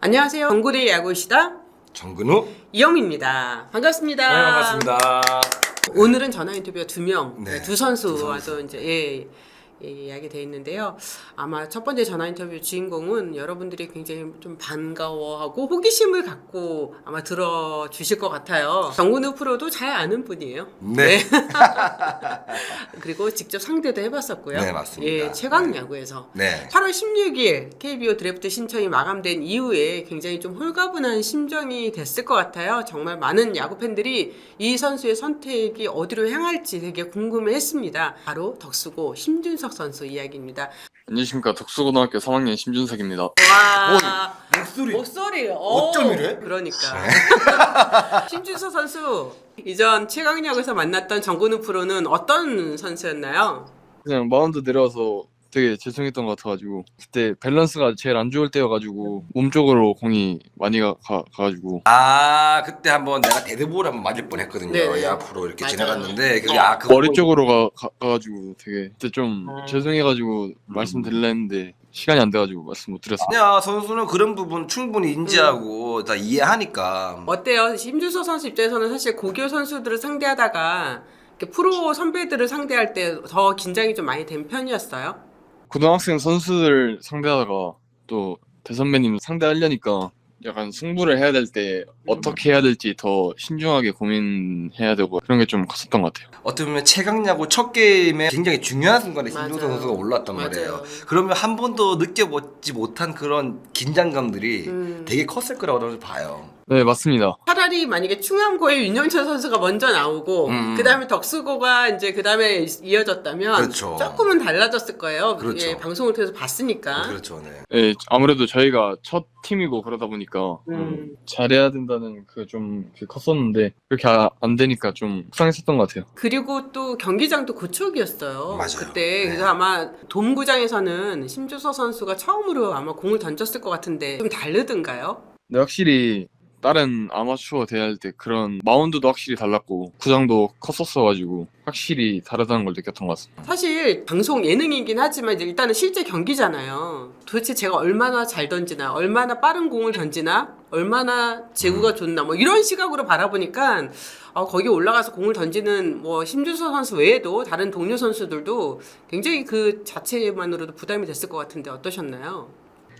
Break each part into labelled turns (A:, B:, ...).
A: 안녕하세요. 정구리 야구시다
B: 정근우.
A: 이영입니다. 반갑습니다.
B: 네, 반갑습니다.
A: 오늘은 전화 인터뷰 두 명,
B: 네, 두두
A: 선수와도
B: 선수.
A: 이제 예, 예, 이야기 돼 있는데요. 아마 첫 번째 전화 인터뷰 주인공은 여러분들이 굉장히 좀 반가워하고 호기심을 갖고 아마 들어 주실 것 같아요. 정근우 프로도 잘 아는 분이에요.
B: 네.
A: 그리고 직접 상대도 해봤었고요.
B: 네, 맞습니다.
A: 예, 최강 야구에서.
B: 네.
A: 8월 16일 KBO 드래프트 신청이 마감된 이후에 굉장히 좀 홀가분한 심정이 됐을 것 같아요. 정말 많은 야구 팬들이 이 선수의 선택이 어디로 향할지 되게 궁금해했습니다. 바로 덕수고 심준석 선수 이야기입니다.
C: 안녕하십니까 덕수고등학교 3학년 심준석입니다.
A: 와
B: 목소리.
A: 목소리 어,
B: 어쩜 이래?
A: 그러니까 심준석 선수 이전 최강야구에서 만났던 정근우 프로는 어떤 선수였나요?
C: 그냥 마운드 내려와서 되게 죄송했던 것 같아가지고 그때 밸런스가 제일 안 좋을 때여가지고 몸쪽으로 공이 많이 가, 가, 가가지고
B: 아 그때 한번 내가 데드볼 한번 맞을 뻔했거든요.
A: 네.
B: 이 앞으로 이렇게
A: 맞아요.
B: 지나갔는데 그게 아 그거
C: 머리 쪽으로 가, 가, 가가지고 되게 그때 좀
A: 아.
C: 죄송해가지고 말씀드리려 했는데 시간이 안 돼가지고 말씀 못 드렸습니다.
B: 아니야 선수는 그런 부분 충분히 인지하고 다 이해하니까.
A: 어때요? 심준석 선수 입장에서는 사실 고교 선수들을 상대하다가 이렇게 프로 선배들을 상대할 때 더 긴장이 좀 많이 된 편이었어요?
C: 고등학생 선수들 상대하다가 또 대선배님 상대하려니까 약간 승부를 해야 될 때 어떻게 해야 될지 더 신중하게 고민해야 되고 그런 게 좀 컸었던 것 같아요.
B: 어떻게 보면 최강야구 첫 게임에 굉장히 중요한 순간에
A: 맞아요.
B: 선수가 올랐단
A: 맞아요.
B: 말이에요. 그러면 한 번도 느껴보지 못한 그런 긴장감들이
A: 음.
B: 되게 컸을 거라고 저는 봐요.
C: 네 맞습니다.
A: 차라리 만약에 충암고의 윤영철 선수가 먼저 나오고
B: 음.
A: 그 다음에 덕수고가 이제 그 다음에 이어졌다면
B: 그렇죠.
A: 조금은 달라졌을 거예요.
B: 그렇죠.
A: 예, 방송을 통해서 봤으니까.
B: 그렇죠, 네.
C: 네, 아무래도 저희가 첫 팀이고 그러다 보니까
A: 음.
C: 잘해야 된다는 그좀 컸었는데 그렇게 아- 안 되니까 좀 속상했었던 것 같아요.
A: 그리고 또 경기장도 고척이었어요.
B: 맞아요.
A: 그때
B: 네.
A: 그래서 아마 돔구장에서는 심주서 선수가 처음으로 아마 공을 던졌을 것 같은데 좀 다르던가요?
C: 근데 확실히 다른 아마추어 대회할 때 그런 마운드도 확실히 달랐고 구장도 컸었어가지고 확실히 다르다는 걸 느꼈던 것 같습니다.
A: 사실 방송 예능이긴 하지만 이제 일단은 실제 경기잖아요. 도대체 제가 얼마나 잘 던지나, 얼마나 빠른 공을 던지나, 얼마나 제구가 좋나, 뭐 이런 시각으로 바라보니까 어, 거기 올라가서 공을 던지는 뭐 심주서 선수 외에도 다른 동료 선수들도 굉장히 그 자체만으로도 부담이 됐을 것 같은데 어떠셨나요?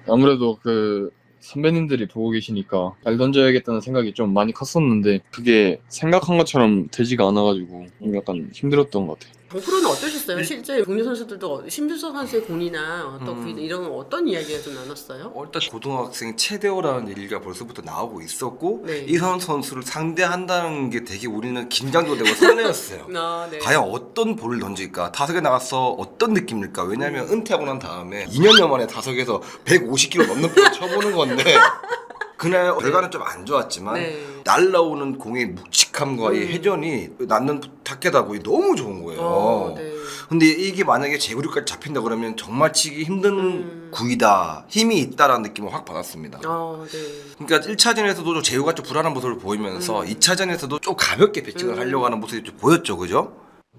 C: 아무래도 그 선배님들이 보고 계시니까 잘 던져야겠다는 생각이 좀 많이 컸었는데 그게 생각한 것처럼 되지가 않아가지고 좀 약간 힘들었던 것 같아요.
A: 정프로는 어떠셨어요? 실제 동료 선수들도 심주서 선수의 공이나 어떤
B: 음.
A: 그 이런 어떤 이야기가 좀 나눴어요?
B: 어, 일단 고등학생 최대호라는 얘기가 벌써부터 나오고 있었고
A: 네.
B: 이선 선수를 상대한다는 게 되게 우리는 긴장도 되고 설레었어요.
A: 아, 네.
B: 과연 어떤 볼을 던질까? 타석에 나가서 어떤 느낌일까? 왜냐면 은퇴하고 난 다음에 2년여 만에 타석에서 150km 넘는 볼을 쳐보는 건데 그날 결과는 좀 안 좋았지만
A: 네.
B: 날라오는 공의 묵직함과 이
A: 음.
B: 회전이 낳는 타케다고 너무 좋은 거예요.
A: 어, 네.
B: 근데 이게 만약에 제구력까지 잡힌다 그러면 정말 치기 힘든
A: 음.
B: 구이다 힘이 있다라는 느낌을 확 받았습니다
A: 어, 네.
B: 그러니까 1차전에서도 좀 제구가 좀 불안한 모습을 보이면서
A: 음.
B: 2차전에서도 좀 가볍게 배팅을
A: 음.
B: 하려고 하는 모습이 좀 보였죠 그죠?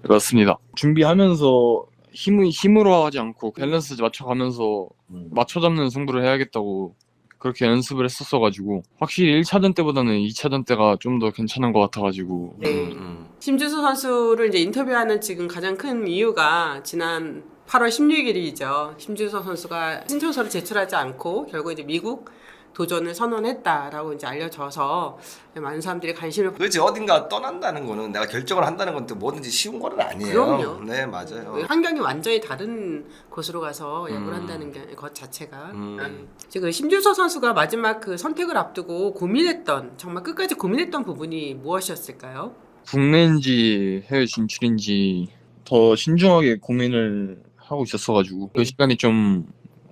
C: 맞습니다. 준비하면서 힘 힘으로 하지 않고 밸런스 맞춰가면서 맞춰 잡는 승부를 해야겠다고 그렇게 연습을 했었어가지고 확실히 1차전 때보다는 2차전 때가 좀 더 괜찮은 것 같아가지고
A: 네.
B: 음, 음.
A: 심주수 선수를 이제 인터뷰하는 지금 가장 큰 이유가 지난 8월 16일이죠. 심주수 선수가 신청서를 제출하지 않고 결국 이제 미국 도전을 선언했다라고 이제 알려져서 많은 사람들이 관심을
B: 그렇지 어딘가 떠난다는 거는 내가 결정을 한다는 건 또 뭐든지 쉬운 거는 아니에요
A: 그럼요.
B: 네 맞아요
A: 환경이 완전히 다른 곳으로 가서 야구를
B: 음.
A: 한다는 게 것 자체가
B: 음.
A: 음. 지금 심주서 선수가 마지막 그 선택을 앞두고 고민했던 정말 끝까지 고민했던 부분이 무엇이었을까요?
C: 국내인지 해외 진출인지 더 신중하게 고민을 하고 있었어가지고 그 시간이 좀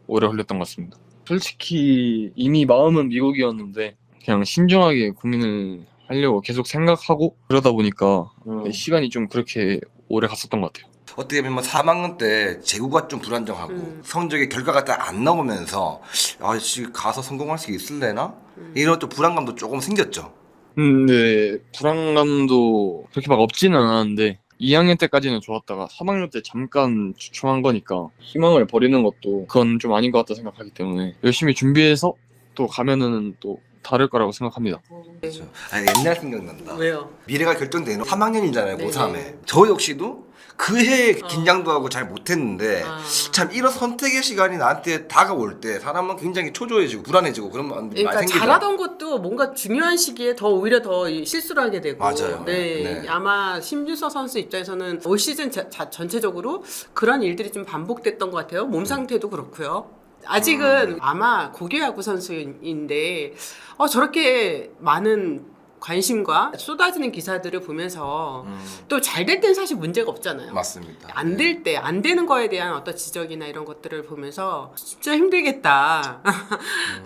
C: 오래 걸렸던 것 같습니다. 솔직히 이미 마음은 미국이었는데 그냥 신중하게 고민을 하려고 계속 생각하고 그러다 보니까 시간이 좀 그렇게 오래 갔었던 것 같아요.
B: 어떻게 보면 3학년 때 재구가 좀 불안정하고
A: 음.
B: 성적의 결과가 딱 안 나오면서 아씨 가서 성공할 수 있을래나
A: 음.
B: 이런 또 불안감도 조금 생겼죠
C: 근데 불안감도 그렇게 막 없지는 않았는데 2학년 때까지는 좋았다가 3학년 때 잠깐 주춤한 거니까 희망을 버리는 것도 그건 좀 아닌 것 같다 생각하기 때문에 열심히 준비해서 또 가면은 또 다를 거라고 생각합니다.
A: 네.
B: 그렇죠. 아니 옛날 생각난다.
A: 왜요?
B: 미래가 결정되는 3학년이잖아요,
A: 네.
B: 고3에. 저 역시도 그해 긴장도 하고 잘 못했는데
A: 아.
B: 참 이런 선택의 시간이 나한테 다가올 때 사람은 굉장히 초조해지고 불안해지고 그런 마음들이
A: 그러니까
B: 많이 생기죠.
A: 잘하던 것도 뭔가 중요한 시기에 더 오히려 더 이- 실수를 하게 되고
B: 맞아요.
A: 네,
B: 네.
A: 아마 심주서 선수 입장에서는 올 시즌 자, 자- 전체적으로 그런 일들이 좀 반복됐던 것 같아요. 몸 상태도 그렇고요. 아직은
B: 음.
A: 아마 고교 야구 선수인데 어, 저렇게 많은 관심과 쏟아지는 기사들을 보면서
B: 음,
A: 또 잘될땐 사실 문제가 없잖아요.
B: 맞습니다.
A: 안 될 때, 안 되는 거에 대한 어떤 지적이나 이런 것들을 보면서 진짜 힘들겠다.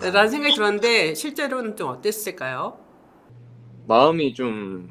A: 라는 생각이 들었는데, 실제로는 좀 어땠을까요?
C: 마음이 좀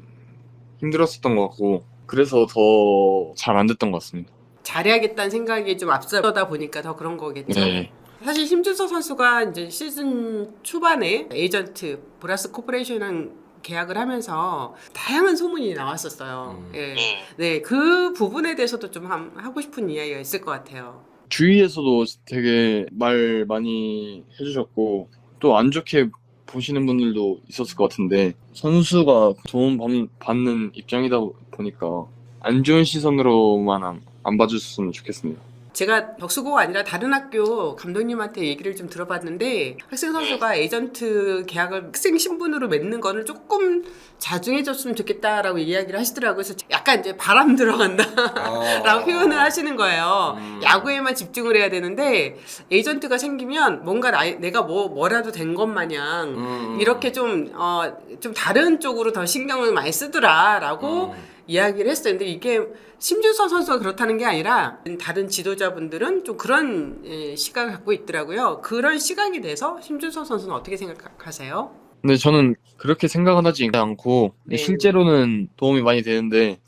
C: 힘들었었던 것 같고 그래서 더 잘 안 됐던 것 같습니다.
A: 잘해야겠다는 생각이 좀 앞서다 보니까 더 그런 거겠죠.
C: 네.
A: 사실 심준서 선수가 이제 시즌 초반에 에이전트 보라스 코퍼레이션이랑 계약을 하면서 다양한 소문이 나왔었어요.
B: 음.
A: 예. 네, 그 부분에 대해서도 좀 함- 하고 싶은 이야기가 있을 것 같아요.
C: 주위에서도 되게 말 많이 해주셨고 또 안 좋게 보시는 분들도 있었을 것 같은데 선수가 도움 받- 받는 입장이다 보니까 안 좋은 시선으로만 안, 안 봐줬으면 좋겠습니다.
A: 제가 덕수고가 아니라 다른 학교 감독님한테 얘기를 좀 들어봤는데 학생 선수가 에이전트 계약을 학생 신분으로 맺는 거를 조금 자중해줬으면 좋겠다라고 이야기를 하시더라고요. 그래서 약간 이제 바람 들어간다라고
B: 아.
A: 표현을 하시는 거예요.
B: 음.
A: 야구에만 집중을 해야 되는데 에이전트가 생기면 뭔가 나, 내가 뭐 뭐라도 된 것 마냥
B: 음.
A: 이렇게 좀, 어, 좀 다른 쪽으로 더 신경을 많이 쓰더라라고
B: 음.
A: 이야기를 했어요. 근데 이게 심준서 선수가 그렇다는 게 아니라 다른 지도자분들은 좀 그런 예, 시각을 갖고 있더라고요. 그런 시각에 대해서 심준서 선수는 어떻게 생각하세요?
C: 근데 저는 그렇게 생각은 하지 않고
A: 네.
C: 실제로는 도움이 많이 되는데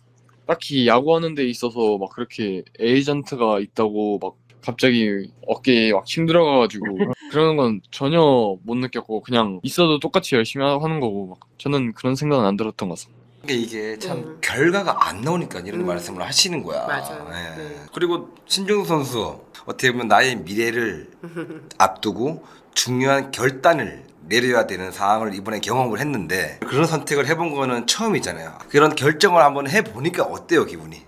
C: 딱히 야구하는 데 있어서 막 그렇게 에이전트가 있다고 막 갑자기 어깨에 막 힘들어가가지고 그러는 건 전혀 못 느꼈고 그냥 있어도 똑같이 열심히 하는 거고 막 저는 그런 생각은 안 들었던 것 같습니다.
B: 그러니까 이게 참
A: 음.
B: 결과가 안 나오니까 이런
A: 음.
B: 말씀을 하시는 거야.
A: 맞아요.
B: 예.
A: 네.
B: 그리고 신종 선수 어떻게 보면 나의 미래를 앞두고 중요한 결단을 내려야 되는 상황을 이번에 경험을 했는데 그런 선택을 해본 거는 처음이잖아요. 그런 결정을 한번 해보니까 어때요 기분이?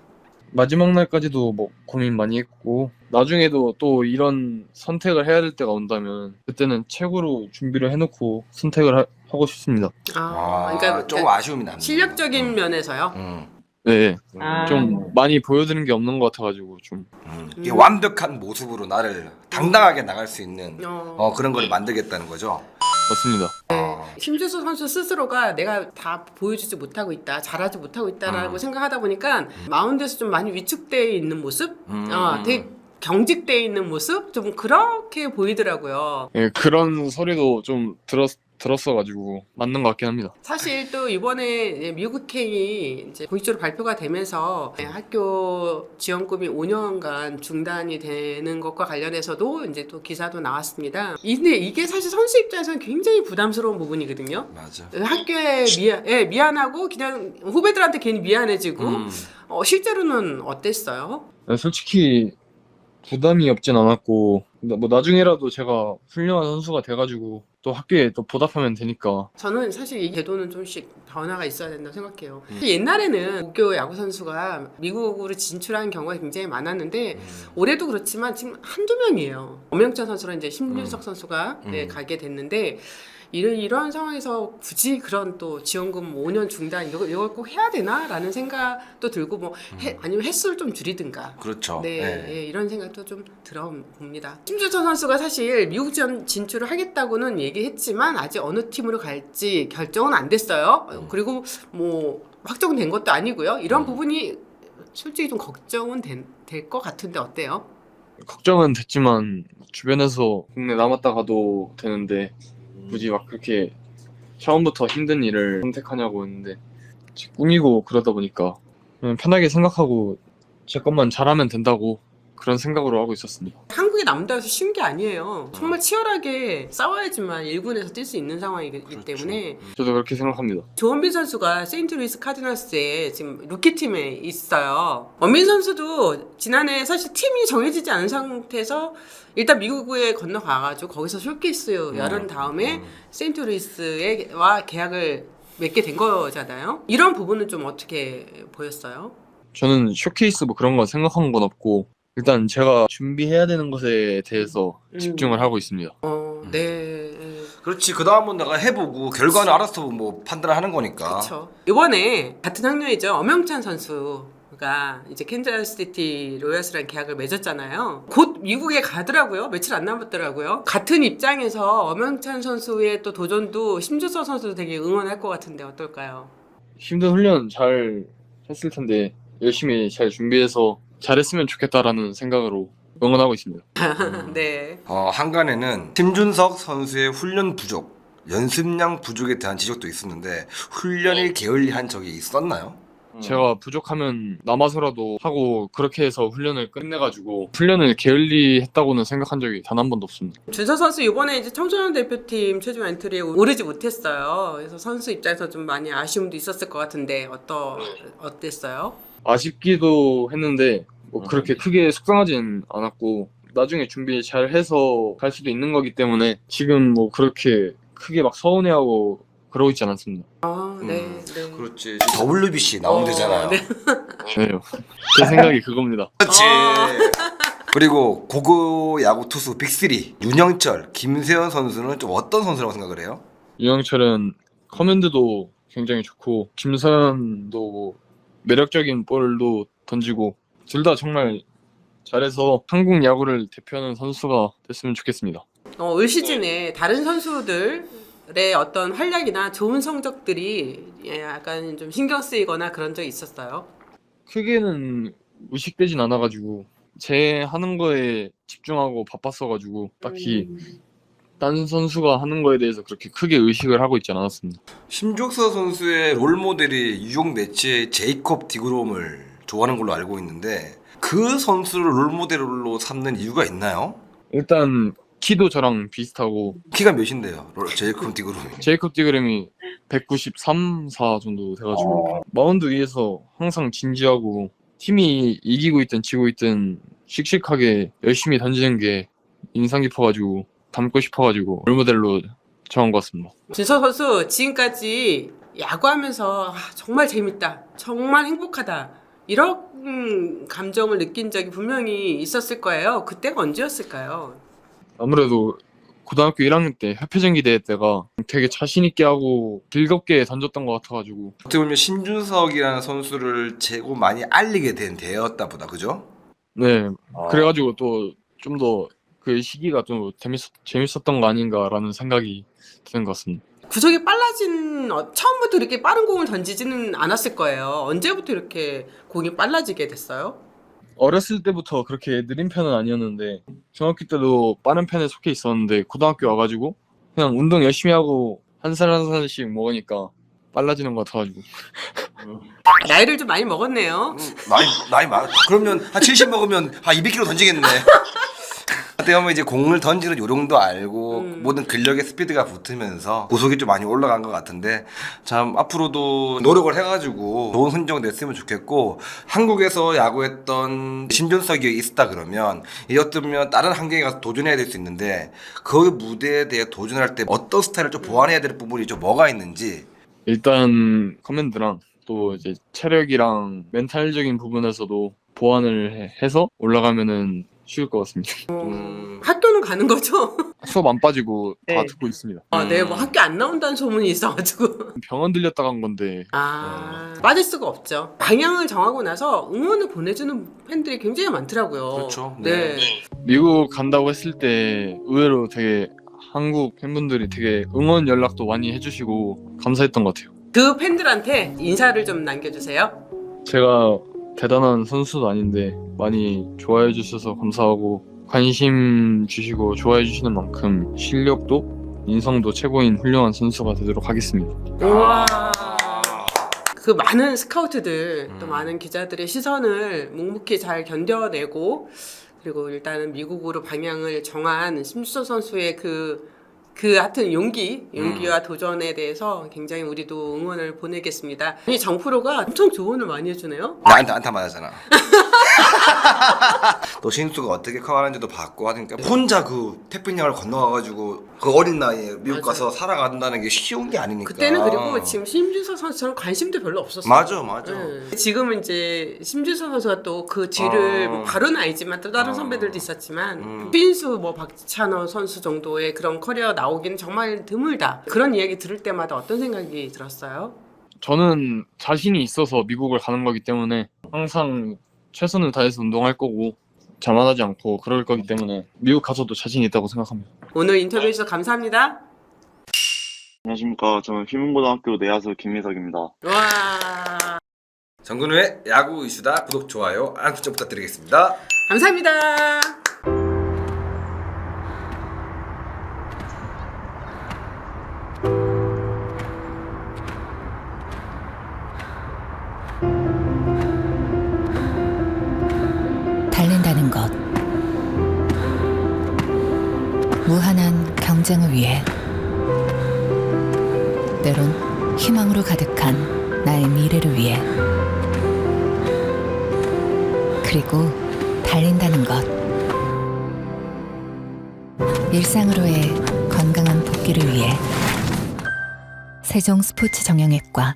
C: 마지막 날까지도 뭐 고민 많이 했고 나중에도 또 이런 선택을 해야 될 때가 온다면 그때는 최고로 준비를 해놓고 선택을 하, 고 싶습니다.
A: 아,
B: 아,
A: 그러니까,
B: 조금 아쉬움이 남는.
A: 실력적인 면에서요.
B: 음.
C: 네,
A: 아.
C: 좀 많이 보여드린 게 없는 것 같아가지고 좀
B: 음. 이게
A: 음.
B: 완벽한 모습으로 나를 당당하게 나갈 수 있는
A: 어.
B: 어, 그런 걸 만들겠다는 거죠.
C: 맞습니다.
B: 아.
A: 심준수 선수 스스로가 내가 다 보여주지 못하고 있다, 잘하지 못하고 있다라고
B: 음.
A: 생각하다 보니까 마운드에서 좀 많이 위축되어 있는 모습,
B: 음,
A: 어,
B: 음.
A: 되게 경직되어 있는 모습, 좀 그렇게 보이더라고요.
C: 예, 그런 소리도 좀 들었 들었어가지고 맞는 것 같긴 합니다.
A: 사실 또 이번에 이제 미국 K이 이제 보이조로 발표가 되면서 학교 지원금이 5년간 중단이 되는 것과 관련해서도 이제 또 기사도 나왔습니다. 근데 이게 사실 선수 입장에서는 굉장히 부담스러운 부분이거든요.
B: 맞아.
A: 학교에 미안, 예, 미안하고 그냥 후배들한테 괜히 미안해지고
B: 음.
A: 어, 실제로는 어땠어요?
C: 예, 솔직히 부담이 없진 않았고 나- 뭐 나중에라도 제가 훌륭한 선수가 돼가지고 또 학교에 또 보답하면 되니까
A: 저는 사실 이 제도는 좀씩 변화가 있어야 된다고 생각해요. 옛날에는 고교 야구 선수가 미국으로 진출하는 경우가 굉장히 많았는데
B: 음.
A: 올해도 그렇지만 지금 한두 명이에요. 엄영찬 선수랑 이제 심윤석
B: 음.
A: 선수가 네,
B: 음.
A: 가게 됐는데 이런 이런 상황에서 굳이 그런 또 지원금 5년 중단 이걸, 이걸 꼭 해야 되나라는 생각도 들고 뭐 해- 아니면 횟수를 좀 줄이든가
B: 그렇죠.
A: 네,
B: 네.
A: 예, 이런 생각도 좀 들어봅니다. 심주철 선수가 사실 미국 전 진출을 하겠다고는 얘기했지만 아직 어느 팀으로 갈지 결정은 안 됐어요. 어, 그리고 뭐 확정된 것도 아니고요. 이런
B: 음.
A: 부분이 솔직히 좀 걱정은 될 것 같은데 어때요?
C: 걱정은 됐지만 주변에서 국내 남았다 가도 되는데 굳이 막 그렇게 처음부터 힘든 일을 선택하냐고 했는데 제 꿈이고 그러다 보니까 편하게 생각하고 제 것만 잘하면 된다고 그런 생각으로 하고 있었습니다.
A: 한국에 남다해서 쉬운 게 아니에요. 정말 치열하게 싸워야지만 1군에서 뛸 수 있는 상황이기
B: 그렇죠.
A: 때문에
C: 저도 그렇게 생각합니다.
A: 조원빈 선수가 세인트루이스 카디널스에 지금 루키 팀에 있어요. 원빈 선수도 지난해 사실 팀이 정해지지 않은 상태에서 일단 미국에 건너가가지고 거기서 쇼케이스 열은 다음에 세인트루이스와 계약을 맺게 된 거잖아요. 이런 부분은 좀 어떻게 보였어요?
C: 저는 쇼케이스 뭐 그런 거 생각한 건 없고 일단 제가 준비해야 되는 것에 대해서
A: 음.
C: 집중을 하고 있습니다.
A: 어, 네.
B: 그렇지 그 다음은 내가 해보고 결과는 알아서 뭐 판단하는 거니까.
A: 그렇죠. 이번에 같은 학년이죠. 엄영찬 선수가 이제 캔자스시티 로얄스랑 계약을 맺었잖아요. 곧 미국에 가더라고요. 며칠 안 남았더라고요. 같은 입장에서 엄영찬 선수의 또 도전도 심주서 선수도 되게 응원할 것 같은데 어떨까요?
C: 힘든 훈련 잘 했을 텐데 열심히 잘 준비해서 잘했으면 좋겠다라는 생각으로 응원하고 있습니다.
A: 네.
B: 어, 한간에는 심준석 선수의 훈련 부족, 연습량 부족에 대한 지적도 있었는데 훈련이 게을리한 적이 있었나요?
C: 제가 부족하면 남아서라도 하고 그렇게 해서 훈련을 끝내가지고 훈련을 게을리 했다고는 생각한 적이 단 한 번도 없습니다.
A: 준서 선수 이번에 이제 청소년 대표팀 최종 엔트리에 오르지 못했어요. 그래서 선수 입장에서 좀 많이 아쉬움도 있었을 것 같은데 어떠 어땠어요?
C: 아쉽기도 했는데 뭐 그렇게 크게 속상하진 않았고 나중에 준비 잘 해서 갈 수도 있는 거기 때문에 지금 뭐 그렇게 크게 막 서운해하고 그러고 있지 않았습니다.
A: 아, 네,
B: 음,
A: 네.
B: 그렇지. WBC 나오면
A: 어,
B: 되잖아요.
A: 네.
C: 네. 제 생각이 그겁니다.
B: 그렇지.
A: 아.
B: 그리고 고고 야구 투수 빅3 윤영철, 김세현 선수는 좀 어떤 선수라고 생각을 해요?
C: 유영철은 커맨드도 굉장히 좋고 김서현도 뭐 매력적인 볼도 던지고 둘 다 정말 잘해서 한국 야구를 대표하는 선수가 됐으면 좋겠습니다.
A: 어, 올 시즌에 다른 선수들 의 어떤 활약이나 좋은 성적들이 예, 약간 좀 신경 쓰이거나 그런 적 있었어요?
C: 크게는 의식되진 않아가지고 제 하는 거에 집중하고 바빴어가지고 딱히 다른 선수가 하는 거에 대해서 그렇게 크게 의식을 하고 있지 않았습니다.
B: 심족서 선수의 롤 모델이 뉴욕 매치의 제이콥 디그롬을 좋아하는 걸로 알고 있는데 그 선수를 롤 모델로 삼는 이유가 있나요?
C: 일단 키도 저랑 비슷하고
B: 키가 몇인데요? 롤- 제이콥 디그롬이.
C: 제이콥 디그램이 193, 4 정도 돼가지고 마운드 위에서 항상 진지하고 팀이 이기고 있든 지고 있든 씩씩하게 열심히 던지는 게 인상 깊어가지고 닮고 싶어가지고 롤모델로 정한 것 같습니다.
A: 준서 선수 지금까지 야구하면서 아, 정말 재밌다, 정말 행복하다 이런 음, 감정을 느낀 적이 분명히 있었을 거예요. 그때가 언제였을까요?
C: 아무래도 고등학교 1학년 때 협회전기 대회 때가 되게 자신 있게 하고 즐겁게 던졌던 것 같아가지고
B: 어떻게 보면 신준석이라는 선수를 재고 많이 알리게 된 대회였다 보다 그죠?
C: 네 그래가지고 또 좀 더 그 시기가 좀 재밌었, 재밌었던 거 아닌가라는 생각이 드는 것 같습니다.
A: 구속이 빨라진 어, 처음부터 이렇게 빠른 공을 던지지는 않았을 거예요. 언제부터 이렇게 공이 빨라지게 됐어요?
C: 어렸을 때부터 그렇게 느린 편은 아니었는데 중학교 때도 빠른 편에 속해 있었는데 고등학교 와가지고 그냥 운동 열심히 하고 한 살 한 살씩 먹으니까 빨라지는 것 같아가지고
A: 나이를 좀 많이 먹었네요.
B: 음, 나이 나이 많. 그러면 한 70 먹으면 한 200kg 던지겠네. 그때 보면 이제 공을 던지는 요령도 알고
A: 음.
B: 모든 근력의 스피드가 붙으면서 고속이 좀 많이 올라간 것 같은데 참 앞으로도 노력을 해가지고 좋은 흔적 냈으면 좋겠고 한국에서 야구했던 신준석이 있었다 그러면 이었으면 다른 환경에 가서 도전해야 될 수 있는데 그 무대에 대해 도전할 때 어떤 스타일을 좀 보완해야 될 부분이 좀 뭐가 있는지
C: 일단 커맨드랑 또 이제 체력이랑 멘탈적인 부분에서도 보완을 해- 해서 올라가면은 쉬울 것 같습니다.
B: 음,
A: 학교는 가는 거죠?
C: 수업 안 빠지고 다
A: 네.
C: 듣고 있습니다.
A: 아, 네, 뭐
B: 음.
A: 학교 안 나온다는 소문이 있어가지고.
C: 병원 들렸다 간 건데
A: 아, 빠질 수가 없죠. 방향을 정하고 나서 응원을 보내주는 팬들이 굉장히 많더라고요.
B: 그렇죠.
A: 네.
B: 네.
C: 미국 간다고 했을 때 의외로 되게 한국 팬분들이 되게 응원 연락도 많이 해주시고 감사했던 것 같아요.
A: 그 팬들한테 인사를 좀 남겨주세요.
C: 제가 대단한 선수도 아닌데 많이 좋아해 주셔서 감사하고 관심 주시고 좋아해 주시는 만큼 실력도 인성도 최고인 훌륭한 선수가 되도록 하겠습니다.
A: 우와. 그 많은 스카우트들 또
B: 음.
A: 많은 기자들의 시선을 묵묵히 잘 견뎌내고 그리고 일단은 미국으로 방향을 정한 심수서 선수의 그, 그 하여튼 용기, 용기와 도전에 대해서 굉장히 우리도 응원을 보내겠습니다. 이 정프로가 엄청 조언을 많이 해주네요.
B: 나한테 안타 맞았잖아. 또 신수가 어떻게 커가는지도 봤고 하니까 혼자 그 태평양을 건너가가지고 그 어린 나이에 미국. 가서 살아간다는 게 쉬운 게 아니니까.
A: 그때는 그리고 지금 심주서 선수처럼 관심도 별로 없었어요.
B: 맞아 맞아.
A: 네. 지금은 이제 심주서 선수가 또 그 뒤를
B: 어.
A: 뭐 바로는 아니지만 또 다른
B: 어.
A: 선배들도 있었지만
B: 음.
A: 빈수 뭐 박찬호 선수 정도의 그런 커리어 나오기는 정말 드물다. 그런 이야기 들을 때마다 어떤 생각이 들었어요?
C: 저는 자신이 있어서 미국을 가는 거기 때문에 항상 최선을 다해서 운동할 거고 자만하지 않고 그럴 거기 때문에 미국 가서도 자신 있다고 생각합니다.
A: 오늘 인터뷰 해 주셔서 감사합니다.
D: 안녕하십니까. 저는 휘문고등학교 내야수 김민석입니다.
A: 와
B: 정근우의 야구 이슈다 구독 좋아요 알람 설정 부탁드리겠습니다.
A: 감사합니다.
E: 무한한 경쟁을 위해. 때론 희망으로 가득한 나의 미래를 위해. 그리고 달린다는 것. 일상으로의 건강한 복귀를 위해. 세종 스포츠 정형외과